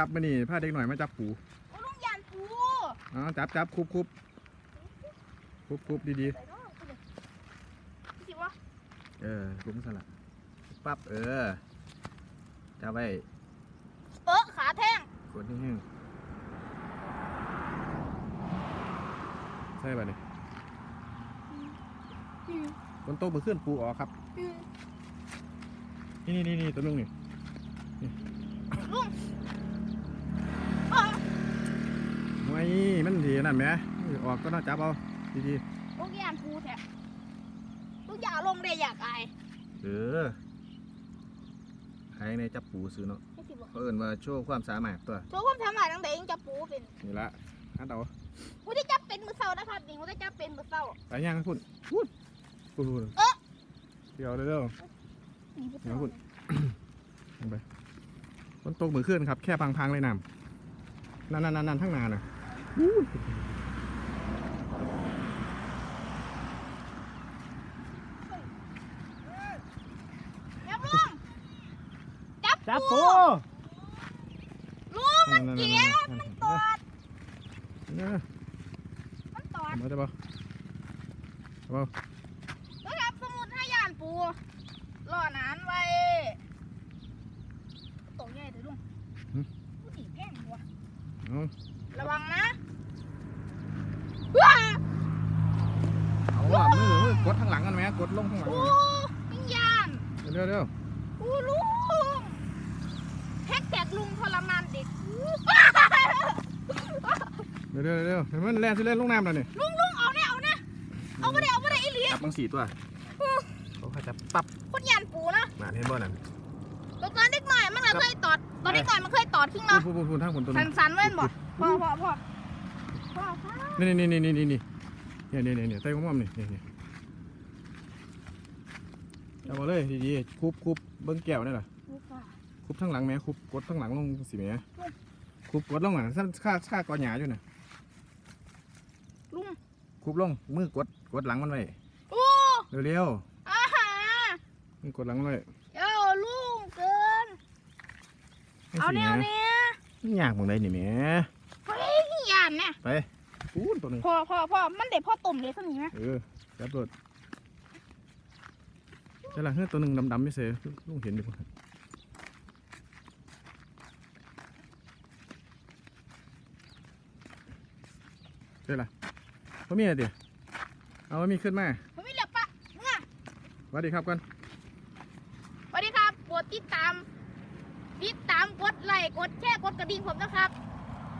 ครับมานี่พาเด็กหน่อยมาจับปูโอ้ลุงยานปูอ๋อจับจับคุบคุบคุบคุบดีใส่เนาะไปเลยสิวะๆเออคุบสลัดปั๊บเออจับไว้เออขาแท่งกดแห้งๆใช่ป่ะเนี่ยบนโต๊ะเบอร์เคลื่อนปูออกครับนี่นี่นี่นี่ตัวนึงนี่ นดีนั่นไหมออกก็น่าจับเอาดีลุงยานปูแท้ลุงอย่าลงเลยอยากอายๆเออใครในจับปูซื้อเนาะให้สิวะเขาเอินว่าโชว์ความสามารถตัวโชว์ความสามารถตั้งแต่ยังจับปูเป็นนี่ละฮัดเอากูได้จับเป็นมือเศร้านะครับนี่กูได้จับเป็นมือเศร้าไปย่างให้พุ่นพูดพูดพูดเอ๊ะเดี๋ยวเร็ว นี่มือเดี๋ยวเศร้าคุณๆลงไปบนโต๊ะเบอร์เคลื่อนครับ แค่พังๆเลยน้ำนั่นนั่นนั่นทั้งนาน่ะอู้ย จับลุงจับจับปู ปูลุงมันเกี้ยมันตอดมันตอดมาได้ปะเอาแล้วครับสมุดให้ยานปูรอนานไว้โตใหญ่เถอะลุงกูตีแพงกว่าเอา ระวังนะว้าเอาว่ามือมือกดข้างหลังกันไหมกดลงข้างหลังโอ้ยิงยานเร็วเร็วโอ้ลุงแฮกแท็กลุงทรมานเด็กเร็วเร็วเร็วเห็นมันแล่นสิเล่นลงน้ำแล้วนี่ลุงลุงเอาเนี่ยเอาเนี่ยเอาไปเลยเอาไปเลยไอ้เหลียจับมังสีตัวเขาเขาจะปั๊บคนยานปูนะน่าเห็นบ่นั่นตอนเด็กหน่อยมันก็เคยตอดตอนเด็กหน่อยมันเคยต อดขึ้นเนาะพูดพูดพูดทางคนตัวสันี้นสันๆเว้นบ่พ่อพ่อพ่อพ่อพ่อนี่นี่นี่นี่นี่นี่เนี่ยเนี่ยเนี่ยเนี่ยใต้ข้อมนี่เนี่ยเนี่ยเอามาเลยดีๆคุบคุบเบิ้งแก้วนี่แหละคุบทั้งหลังแม่คุบกดทั้งหลังลงสิแม่คุบกดลงอะสั้นค่าค่ากอหยาอยู่น่ะลุงคุบลงมือกดกดหลังมันไว้โอ้เร็วอาหาๆมือกดหลังมันไว้ เอ้าลุงเกิน ให้ เอาสิเนี่ยแม่เอาเนี่ยยากหมองใดนี่แม่เฮ้ยนี่ยานเนี่ยไปปูนตัวหนึงพ่อพ่อพ่อมันเด็ดพ่อต้มเลยสักนี้ไหมเออจับรถใช่ละเฮ้ยตัวหนึ่งดำๆไม่เสียลุงเห็นดิบ่ใช่ละพ่มีอะไรดิเอาว่ามีขึ้นมาผมไม่เหลือปะเมื่อสวัสดีครับกันสวัสดีครับกดติดตาม ติดตามกดไลค์กดแชร์กดกระดิ่งผมนะครับ